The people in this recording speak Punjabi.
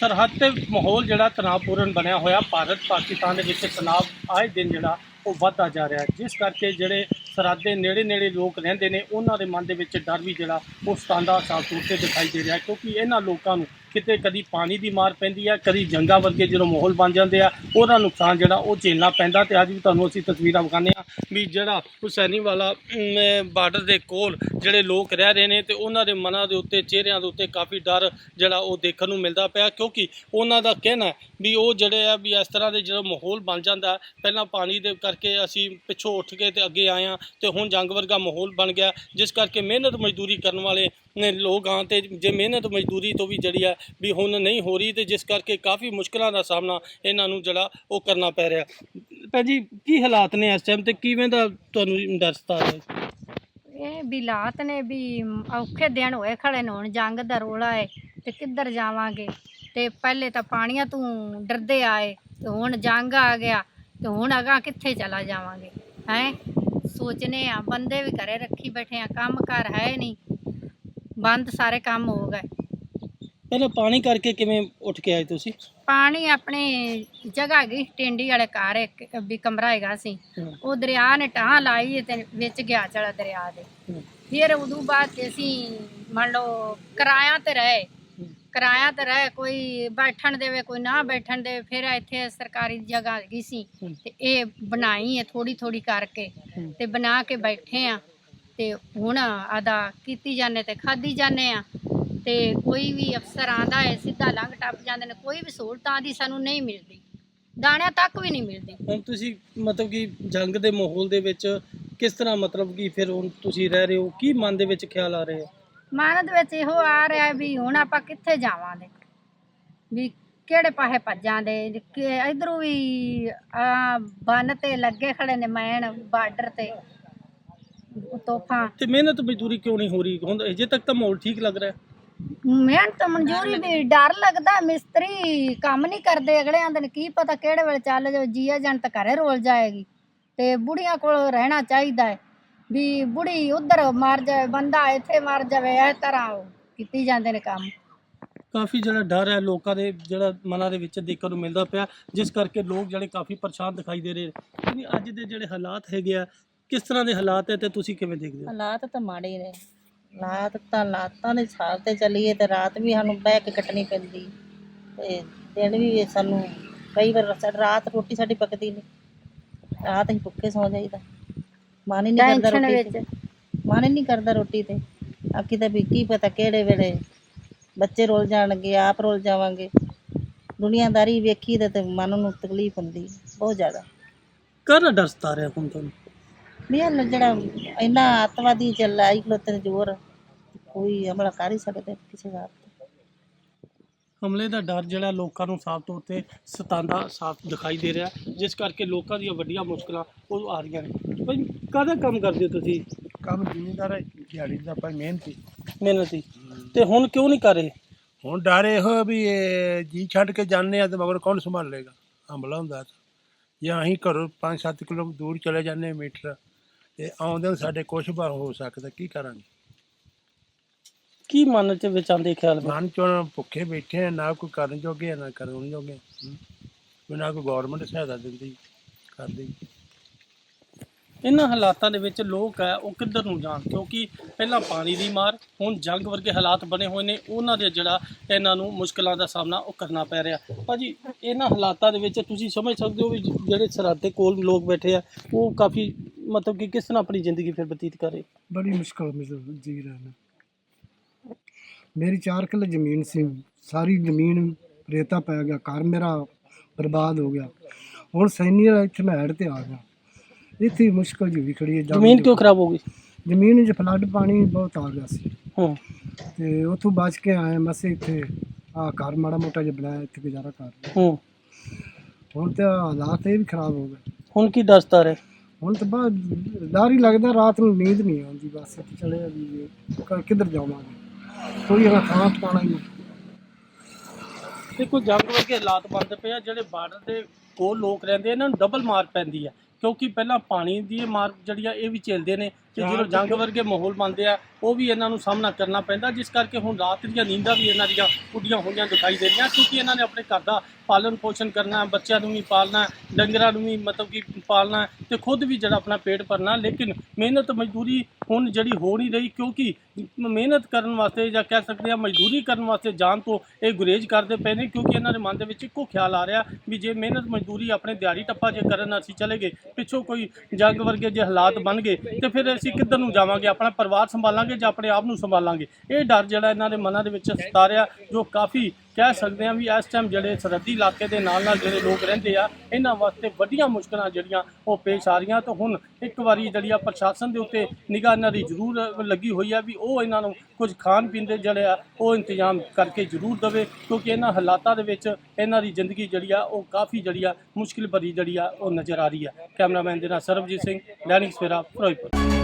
ਸਰਹੱਦ ਤੇ ਮਾਹੌਲ ਜਿਹੜਾ ਤਣਾਅਪੂਰਨ ਬਣਿਆ ਹੋਇਆ, ਭਾਰਤ ਪਾਕਿਸਤਾਨ ਦੇ ਵਿੱਚ ਤਣਾਅ ਆਏ ਦਿਨ ਜਿਹੜਾ ਉਹ ਵੱਧਦਾ ਜਾ ਰਿਹਾ ਜਿਸ ਕਰਕੇ ਜਿਹੜੇ ਸਰਹੱਦ ਦੇ ਨੇੜੇ ਨੇੜੇ ਲੋਕ ਰਹਿੰਦੇ ਨੇ, ਉਹਨਾਂ ਦੇ ਮਨ ਦੇ ਵਿੱਚ ਡਰ ਵੀ ਜਿਹੜਾ ਉਹ ਸਤਾਂਦਾ ਸਾਫ਼ ਤੌਰ ਤੇ ਦਿਖਾਈ ਦੇ ਰਿਹਾ ਕਿਉਂਕਿ ਇਹਨਾਂ ਲੋਕਾਂ ਨੂੰ ਕਿਤੇ ਕਦੀ ਪਾਣੀ ਦੀ ਮਾਰ ਪੈਂਦੀ ਹੈ ਕਦੀ ਜੰਗਾਂ ਵਰਗੇ ਜਦੋਂ ਮਾਹੌਲ ਬਣ ਜਾਂਦੇ ਆ, ਉਹਦਾ ਨੁਕਸਾਨ ਜਿਹੜਾ ਉਹ ਝੇਲਣਾ ਪੈਂਦਾ ਤੇ ਅੱਜ ਵੀ ਤੁਹਾਨੂੰ ਅਸੀਂ ਤਸਵੀਰਾਂ ਵਿਖਾਉਂਦੇ ਆ ਵੀ ਜਿਹੜਾ ਹੁਸੈਨੀ ਵਾਲਾ ਬਾਰਡਰ ਦੇ ਕੋਲ ਜਿਹੜੇ ਲੋਕ ਰਹਿ ਰਹੇ ਨੇ ਤੇ ਉਹਨਾਂ ਦੇ ਮਨਾਂ ਦੇ ਉੱਤੇ, ਚਿਹਰਿਆਂ ਦੇ ਉੱਤੇ ਕਾਫੀ ਡਰ ਜਿਹੜਾ ਉਹ ਦੇਖਣ ਨੂੰ ਮਿਲਦਾ ਪਿਆ, ਕਿਉਂਕਿ ਉਹਨਾਂ ਦਾ ਕਹਿਣਾ ਵੀ ਉਹ ਜਿਹੜੇ ਆ ਵੀ ਇਸ ਤਰ੍ਹਾਂ ਦੇ ਜਦੋਂ ਮਾਹੌਲ ਬਣ ਜਾਂਦਾ, ਪਹਿਲਾਂ ਪਾਣੀ ਦੇ ਕਰਕੇ ਅਸੀਂ ਪਿੱਛੋਂ ਉੱਠ ਕੇ ਤੇ ਅੱਗੇ ਆਏ ਹਾਂ ਤੇ ਹੁਣ ਜੰਗ ਵਰਗਾ ਮਾਹੌਲ ਬਣ ਗਿਆ, ਜਿਸ ਕਰਕੇ ਮਿਹਨਤ ਮਜ਼ਦੂਰੀ ਕਰਨ ਵਾਲੇ ਨੇ ਲੋਕ ਆ ਤੇ ਜੇ ਮਿਹਨਤ ਮਜ਼ਦੂਰੀ ਤੋਂ ਵੀ ਜਿਹੜੀ ਆ ਵੀ ਹੁਣ ਨਹੀਂ ਹੋ ਰਹੀ ਤੇ ਜਿਸ ਕਰਕੇ ਕਾਫੀ ਮੁਸ਼ਕਲਾਂ ਦਾ ਸਾਹਮਣਾ ਇਹਨਾਂ ਨੂੰ ਜਿਹੜਾ ਉਹ ਕਰਨਾ ਪੈ ਰਿਹਾ। ਭੈਣ ਜੀ, ਕੀ ਹਾਲਾਤ ਨੇ ਇਸ ਟਾਈਮ ਤੇ? ਕਿਵੇਂ ਦਾ ਤੁਹਾਨੂੰ ਡਰ ਸਤਾ ਇਹ ਵੀ ਲਾਤ ਨੇ ਵੀ ਔਖੇ ਦਿਨ ਹੋਏ ਖੜੇ ਨੇ, ਹੁਣ ਜੰਗ ਦਾ ਰੋਲਾ ਹੈ ਤੇ ਕਿੱਧਰ ਜਾਵਾਂਗੇ? ਤੇ ਪਹਿਲੇ ਤਾਂ ਪਾਣੀਆਂ ਤੋਂ ਡਰਦੇ ਆਏ ਤੇ ਹੁਣ ਜੰਗ ਆ ਗਿਆ ਤੇ ਹੁਣ ਅਗਾ ਕਿੱਥੇ ਚਲਾ ਜਾਵਾਂਗੇ? ਹੈ? ਸੋਚਨੇ ਆ, ਬੰਦੇ ਵੀ ਘਰੇ ਰੱਖੀ ਬੈਠੇ ਆ, ਕੰਮ ਕਰ ਹੈ ਨਹੀਂ। ਬੰਦ ਸਾਰੇ ਕੰਮ ਹੋ ਗਏ। ਪਹਿਲਾਂ ਪਾਣੀ ਕਰਕੇ ਕਿਵੇਂ ਉੱਠ ਕੇ ਆਏ ਤੁਸੀਂ? ਪਾਣੀ ਆਪਣੇ ਜਗ੍ਹਾ ਹੈਗੀ ਟਿੰਡੀ ਵਾਲੇ ਘਰ ਇੱਕ ਵੀ ਕਮਰਾ ਹੈਗਾ ਸੀ। ਉਹ ਦਰਿਆ ਨੇ ਟਾਹ ਲਾਈ ਤੇ ਵਿੱਚ ਗਿਆ ਚਲਾ ਦਰਿਆ ਦੇ। ਫਿਰ ਉਦੋਂ ਬਾਅਦ ਅਸੀਂ ਮੰਨ ਲਓ ਕਿਰਾਇਆ ਤੇ ਰਹੇ। ਕਿਰਾਇਆ ਤੇ ਰਹੇ ਕੋਈ ਬੈਠਣ ਦੇਵੇ ਕੋਈ ਨਾ ਬੈਠਣ ਦੇਵੇ ਫਿਰ ਇੱਥੇ ਸਰਕਾਰੀ ਜਗ੍ਹਾ ਹੈਗੀ ਸੀ। ਤੇ ਇਹ ਬਣਾਈ ਹੈ ਥੋੜੀ ਥੋੜੀ ਕਰਕੇ। ਤੇ ਬਣਾ ਕੇ ਬੈਠੇ ਆ ਤੇ ਹੁਣ ਆਦਾ ਕੀਤੀ ਜਾਂਦੇ ਤੇ ਖਾਦੀ ਜਾਂਦੇ ਆ ਤੇ ਕੋਈ ਵੀ ਅਫਸਰ ਆਂਦਾ ਹੈ ਸਿੱਧਾ ਲੰਘ ਟੱਪ ਜਾਂਦੇ ਨੇ ਕੋਈ ਵੀ ਸਹੂਲਤਾਂ ਦੀ ਸਾਨੂੰ ਨਹੀਂ ਮਿਲਦੀ। ਦਾਣਿਆਂ ਤੱਕ ਵੀ ਨਹੀਂ ਮਿਲਦੀ। ਹੁਣ ਤੁਸੀਂ ਮਤਲਬ ਕਿ ਜੰਗ ਦੇ ਮਾਹੌਲ ਦੇ ਵਿੱਚ ਕਿਸ ਤਰ੍ਹਾਂ ਮਤਲਬ ਕਿ ਫਿਰ ਹੁਣ ਤੁਸੀਂ ਰਹਿ ਰਹੇ ਹੋ? ਕੀ ਮਨ ਦੇ ਵਿੱਚ ਖਿਆਲ ਆ ਰਹੇ? ਆ ਮਨ ਦੇ ਵਿੱਚ ਇਹੋ ਆ ਰਿਹਾ ਵੀ ਹੁਣ ਆਪਾਂ ਕਿੱਥੇ ਜਾਵਾਂਗੇ? ਵੀ ਕਿਹੜੇ ਪਾਸੇ ਭੱਜਾਂਦੇ ਕਿ ਇਧਰੋਂ ਵੀ ਆ ਬੰਨ ਤੇ ਲੱਗੇ ਖੜੇ ਨੇ ਮੈਣ ਬਾਰਡਰ ਤੇ। ਤੋਫਾਂ ਤੇ ਮਿਹਨਤ ਮਜ਼ਦੂਰੀ ਕਿਉਂ ਨਹੀਂ ਹੋ ਰਹੀ? ਹੁਣ ਅਜੇ ਤੱਕ ਤਾਂ ਮਾਹੌਲ ਠੀਕ ਲੱਗ ਰਿਹਾ। ਮਿਹਨਤ ਮਨਜ਼ੂਰੀ ਵੀ ਡਰ ਲੱਗਦਾ ਮਿਸਤਰੀ ਕੰਮ ਨਹੀਂ ਕਰਦੇ ਅਗਲੇ ਆਂਦੇ ਨੇ ਕੀ ਪਤਾ ਕਿਹੜੇ ਵੇਲੇ ਚੱਲ ਜਾਓ ਜਨ ਤਾਂ ਘਰੇ ਰੋਲ ਜਾਏਗੀ। ਤੇ ਬੁੜੀਆਂ ਕੋਲ ਰਹਿਣਾ ਚਾਹੀਦਾ ਹੈ ਵੀ ਬੁੜੀ ਉਧਰ ਮਰ ਜਾਵੇ ਬੰਦਾ ਇੱਥੇ ਮਰ ਜਾਵੇ ਇਸ ਤਰ੍ਹਾਂ ਉਹ ਕੀਤੀ ਜਾਂਦੇ ਨੇ ਕੰਮ। ਕਾਫੀ ਜਿਹੜਾ ਡਰ ਹੈ ਲੋਕਾਂ ਦੇ ਜਿਹੜਾ ਮਨਾਂ ਦੇ ਵਿੱਚ ਦੇਖਣ ਨੂੰ ਮਿਲਦਾ ਪਿਆ ਜਿਸ ਕਰਕੇ ਲੋਕ ਜਿਹੜੇ ਕਾਫੀ ਪਰੇਸ਼ਾਨ ਦਿਖਾਈ ਦੇ ਰਹੇ ਨੇ। ਕਿਉਂਕਿ ਅੱਜ ਦੇ ਜਿਹੜੇ ਹਾਲਾਤ ਹੈਗੇ ਆ ਕਿਸ ਤਰ੍ਹਾਂ ਦੇ ਹਾਲਾਤ ਹੈ ਤੇ ਤੁਸੀਂ ਕਿਵੇਂ ਦੇਖਦੇ ਹੋ? ਹਾਲਾਤ ਤਾਂ ਮਾੜੇ ਨੇ। ਹਾਲਾਤ ਤਾਂ ਲਾਤਾਂ ਦੇ ਸਾਲ ਤੇ ਚੱਲੀਏ ਤੇ ਰਾਤ ਵੀ ਸਾਨੂੰ ਬਹਿ ਕੇ ਕੱਟਣੀ ਪੈਂਦੀ। ਤੇ ਦਿਨ ਵੀ ਸਾਨੂੰ ਕਈ ਵਾਰ ਸਾ- ਰਾਤ ਰੋਟੀ ਸਾਡੀ ਪੱਕਦੀ ਨਹੀਂ ਰਾਤ ਅਸੀਂ ਭੁੱਖੇ ਸੌ ਜਾਈਦਾ। ਮਨ ਹੀ ਨਹੀਂ ਕਰਦਾ ਟੈਨਸ਼ਨ ਰੋਟੀ ਵਿੱਚ। ਤੇ। ਮਨ ਹੀ ਨਹੀਂ ਕਰਦਾ ਰੋਟੀ ਤੇ। ਆਕੀ ਤਾਂ ਵੀ ਕੀ ਪਤਾ ਕਿਹੜੇ ਵੇਲੇ ਬੱਚੇ ਰੋਲ ਜਾਣਗੇ ਆਪ ਰੋਲ ਜਾਵਾਂਗੇ। ਦੁਨੀਆਦਾਰੀ ਵੇਖੀ ਤੇ ਤੇ ਮਨ ਨੂੰ ਤਕਲੀਫ ਹੁੰਦੀ ਬਹੁਤ ਜ਼ਿਆਦਾ। ਕਾਹਦਾ ਡਰ ਸਤਾ ਰਿਹਾ ਹੁਣ ਤੁਹਾਨੂੰ? ਵੀ ਇਹ ਜਿਹੜਾ ਇੰਨਾ ਅੱਤਵਾਦੀ ਚੱਲ ਆਈ ਖਲੋਤੇ ਨੇ ਜ਼ੋਰ ਕੋਈ ਹਮਲਾ ਕਰ ਹੀ ਸਕਦੇ ਕਿਸੇ ਦਾ ਹਮਲੇ ਦਾ ਡਰ ਜਿਹੜਾ ਲੋਕਾਂ ਨੂੰ ਸਾਫ਼ ਤੌਰ ਤੇ ਸਤਾਉਂਦਾ ਸਾਫ਼ ਦਿਖਾਈ ਦੇ ਰਿਹਾ। ਜਿਸ ਕਰਕੇ ਲੋਕਾਂ ਦੀਆਂ ਵੱਡੀਆਂ ਮੁਸ਼ਕਲਾਂ ਉਹ ਆ ਰਹੀਆਂ ਨੇ। ਭਾਈ ਕਾਹਦਾ ਕੰਮ ਕਰਦੇ ਹੋ ਤੁਸੀਂ? ਕੰਮ ਜ਼ਿਮੀਂਦਾਰ ਹੈ ਦਿਹਾੜੀ ਦਾ ਪਰ ਮਿਹਨਤੀ ਮਿਹਨਤੀ ਤੇ ਹੁਣ ਕਿਉਂ ਨਹੀਂ ਕਰ ਰਹੇ? ਹੁਣ ਡਰ ਇਹੋ ਵੀ ਇਹ ਜੀ ਛੱਡ ਕੇ ਜਾਂਦੇ ਆ ਤੇ ਮਗਰ ਕੌਣ ਸੰਭਾਲ ਲੇਗਾ ਹਮਲਾ ਹੁੰਦਾ ਤਾਂ। ਜਾਂ ਅਸੀਂ ਘਰੋਂ 5-7 ਕਿਲੋ ਦੂਰ ਚਲੇ ਜਾਂਦੇ ਮੀਟਰ। ਤੇ ਆਉਂਦੇ ਨੂੰ ਸਾਡੇ ਕੁਛ ਬਾਰ ਹੋ ਸਕਦਾ ਕੀ ਕਰਾਂਗੇ? ਕੀ ਮਨ ਚ ਵਿੱਚ ਆਉਂਦੇ ਖਿਆਲ ਮਨ ਚੋਂ ਭੁੱਖੇ ਬੈਠੇ ਆ ਨਾ ਕੋਈ ਕਰਨ ਜੋਗੇ ਆ, ਨਾ ਕਰਨ ਜੋਗੇ ਹਮ। ਕੋਈ ਨਾ ਕੋਈ ਗਵਰਨਮੈਂਟ ਸਹਾਇਤਾ ਦਿੰਦੀ ਕਰਦੀ। ਇਹਨਾਂ ਹਾਲਾਤਾਂ ਦੇ ਵਿੱਚ ਲੋਕ ਹੈ ਉਹ ਕਿੱਧਰ ਨੂੰ ਜਾਣ? ਕਿਉਂਕਿ ਪਹਿਲਾਂ ਪਾਣੀ ਦੀ ਮਾਰ ਹੁਣ ਜੰਗ ਵਰਗੇ ਹਾਲਾਤ ਬਣੇ ਹੋਏ ਨੇ ਉਹਨਾਂ ਦੇ ਜਿਹੜਾ ਇਹਨਾਂ ਨੂੰ ਮੁਸ਼ਕਲਾਂ ਦਾ ਸਾਹਮਣਾ ਉਹ ਕਰਨਾ ਪੈ ਰਿਹਾ। ਭਾਜੀ ਇਹਨਾਂ ਹਾਲਾਤਾਂ ਦੇ ਵਿੱਚ ਤੁਸੀਂ ਸਮਝ ਸਕਦੇ ਹੋ ਵੀ ਜਿਹੜੇ ਸਰਹੱਦ ਦੇ ਕੋਲ ਲੋਕ ਬੈਠੇ ਆ ਉਹ ਕਾਫੀ ਮਤਲਬ ਕਿ ਕਿਸ ਤਰ੍ਹਾਂ ਆਪਣੀ ਜ਼ਿੰਦਗੀ ਫਿਰ ਬਤੀਤ ਕਰ ਬੜੀ ਮੁਸ਼ਕਲ ਵਿੱਚ ਜੀ ਰਹੇ ਨੇ। ਮੇਰੀ 4 ਕਿੱਲੇ ਜ਼ਮੀਨ ਸੀ। ਸਾਰੀ ਜ਼ਮੀਨ ਰੇਤਾ ਪੈ ਗਿਆ ਘਰ ਮੇਰਾ ਬਰਬਾਦ ਹੋ ਗਿਆ। ਹੁਣ ਸੈਨੀ ਵਾਲਾ ਇੱਥੇ ਮੈਂ ਹੈਡ ਤੇ ਆ ਗਿਆ। ਇੱਥੇ ਮੁਸ਼ਕਲ ਜਿਹੀ ਖੜੀ ਹੈ। ਜਾਣ ਜ਼ਮੀਨ ਦੀ। ਕਿਉਂ ਖਰਾਬ ਹੋ ਗਈ? ਜ਼ਮੀਨ 'ਚ ਫਲੱਡ ਪਾਣੀ ਬਹੁਤ ਆ ਗਿਆ ਸੀ। ਹੂੰ। ਤੇ ਉੱਥੋਂ ਬਚ ਕੇ ਆਏ ਮਸੇ ਇੱਥੇ। ਆ ਘਰ ਮਾੜਾ ਮੋਟਾ ਜਿਹਾ ਬਣਾਇਆ ਇੱਥੇ ਗੁਜ਼ਾਰਾ ਕਰ। ਹੂੰ। ਹੁਣ ਤੇ ਹਾਲਾਤ ਇਹ ਵੀ ਖਰਾਬ ਹੋ ਗਏ। ਹੁਣ ਕੀ ਦੱਸਦਾ ਰਿਹਾ? ਹੁਣ ਤਾਂ ਬਾਅਦ ਡਰ ਹੀ ਲੱਗਦਾ ਰਾਤ ਨੂੰ ਨੀਂਦ ਨਹੀਂ ਆਉਂਦੀ ਬਸ ਚਲੇ ਵੀ ਕਿੱਧਰ ਜਾਵਾਂਗੇ? ਕੋਈ ਹਲਾ ਖਾਣਾ ਪਾਣਾ ਹੀ ਨਹੀਂ। ਦੇਖੋ ਜੰਗ ਵਰਗੇ ਹਾਲਾਤ ਬਣਦੇ ਪਏ ਆ ਜਿਹੜੇ ਬਾਰਡਰ ਦੇ ਕੋਲ ਲੋਕ ਰਹਿੰਦੇ ਆ, ਇਹਨਾਂ ਨੂੰ ਡਬਲ ਮਾਰ ਪੈਂਦੀ ਆ। ਕਿਉਂਕਿ ਪਹਿਲਾਂ ਪਾਣੀ ਦੀ ਮਾਰ ਜਿਹੜੀ ਆ ਇਹ ਵੀ ਝੇਲਦੇ ਨੇ। ਤੇ ਜਦੋਂ ਜੰਗ ਵਰਗੇ ਮਾਹੌਲ ਬਣਦੇ ਆ ਉਹ ਵੀ ਇਹਨਾਂ ਨੂੰ ਸਾਹਮਣਾ ਕਰਨਾ ਪੈਂਦਾ ਜਿਸ ਕਰਕੇ ਹੁਣ ਰਾਤ ਦੀਆਂ ਨੀਂਦਾਂ ਵੀ ਇਹਨਾਂ ਦੀਆਂ ਉੱਡੀਆਂ ਹੋਈਆਂ ਦਿਖਾਈ ਦੇ ਰਹੀਆਂ ਕਿਉਂਕਿ ਇਹਨਾਂ ਨੇ ਆਪਣੇ ਘਰ ਦਾ ਪਾਲਣ ਪੋਸ਼ਣ ਕਰਨਾ ਬੱਚਿਆਂ ਨੂੰ ਵੀ ਪਾਲਣਾ ਡੰਗਰਾਂ ਨੂੰ ਵੀ ਮਤਲਬ ਕਿ ਪਾਲਣਾ ਤੇ ਖੁਦ ਵੀ ਜਿਹੜਾ ਆਪਣਾ ਪੇਟ ਭਰਨਾ ਲੇਕਿਨ ਮਿਹਨਤ ਮਜ਼ਦੂਰੀ ਹੁਣ ਜਿਹੜੀ ਹੋ ਨਹੀਂ ਰਹੀ ਕਿਉਂਕਿ ਮਿਹਨਤ ਕਰਨ ਵਾਸਤੇ ਜਾਂ ਕਹਿ ਸਕਦੇ ਆ ਮਜ਼ਦੂਰੀ ਕਰਨ ਵਾਸਤੇ ਜਾਣ ਤੋਂ ਇਹ ਗੁਰੇਜ਼ ਕਰਦੇ ਪਏ ਨੇ ਕਿਉਂਕਿ ਇਹਨਾਂ ਦੇ ਮਨ ਦੇ ਵਿੱਚ ਇੱਕੋ ਖਿਆਲ ਆ ਰਿਹਾ ਵੀ ਜੇ ਮਿਹਨਤ ਮਜ਼ਦੂਰੀ ਆਪਣੇ ਦਿਹਾੜੀ ਟੱਪਾ ਜੇ ਕਰਨ ਅਸੀਂ ਚਲੇ ਗਏ ਪਿੱਛੋਂ ਕੋਈ ਜੰਗ ਵਰਗੇ ਜੇ ਹਾਲਾਤ ਬਣ ਗਏ ਤੇ ਫਿਰ ਅਸੀਂ ਕਿੱਧਰ ਨੂੰ ਜਾਵਾਂਗੇ? ਆਪਣਾ ਪਰਿਵਾਰ ਸੰਭਾਲਾਂਗੇ ਜਾਂ ਆਪਣੇ ਆਪ ਨੂੰ ਸੰਭਾਲਾਂਗੇ? ਇਹ ਡਰ ਜਿਹੜਾ ਇਹਨਾਂ ਦੇ ਮਨਾਂ ਦੇ ਵਿੱਚ ਸਤਾ ਜੋ ਕਾਫੀ ਕਹਿ ਸਕਦੇ ਆ ਵੀ ਇਸ ਟਾਈਮ ਜਿਹੜੇ ਸਰਹੱਦੀ ਇਲਾਕੇ ਦੇ ਨਾਲ ਨਾਲ ਜਿਹੜੇ ਲੋਕ ਰਹਿੰਦੇ ਆ, ਇਹਨਾਂ ਵਾਸਤੇ ਵੱਡੀਆਂ ਮੁਸ਼ਕਲਾਂ ਜਿਹੜੀਆਂ ਉਹ ਪੇਸ਼ ਆ ਰਹੀਆਂ ਤਾਂ ਹੁਣ ਇੱਕ ਵਾਰੀ ਜਿਹੜੀ ਆ ਪ੍ਰਸ਼ਾਸਨ ਦੇ ਉੱਤੇ ਨਿਗਾਹ ਇਹਨਾਂ ਦੀ ਜ਼ਰੂਰ ਲੱਗੀ ਹੋਈ ਆ ਵੀ ਉਹ ਇਹਨਾਂ ਨੂੰ ਕੁਝ ਖਾਣ ਪੀਣ ਦੇ ਜਿਹੜੇ ਆ, ਉਹ ਇੰਤਜ਼ਾਮ ਕਰਕੇ ਜ਼ਰੂਰ ਦੇਵੇ, ਕਿਉਂਕਿ ਇਹਨਾਂ ਹਾਲਾਤਾਂ ਦੇ ਵਿੱਚ ਇਹਨਾਂ ਦੀ ਜ਼ਿੰਦਗੀ ਜਿਹੜੀ ਆ, ਉਹ ਕਾਫੀ ਜਿਹੜੀ ਆ ਮੁਸ਼ਕਿਲ ਭਰੀ ਜਿਹੜੀ ਆ, ਉਹ ਨਜ਼ਰ ਆ ਰਹੀ ਆ। ਕੈਮਰਾਮੈਨ ਦੇ ਨਾਲ ਸਰਬਜੀਤ ਸਿੰਘ ਦੈਨਿਕ ਸਵੇਰਾ, ਫਿਰੋਜ਼ਪੁਰ।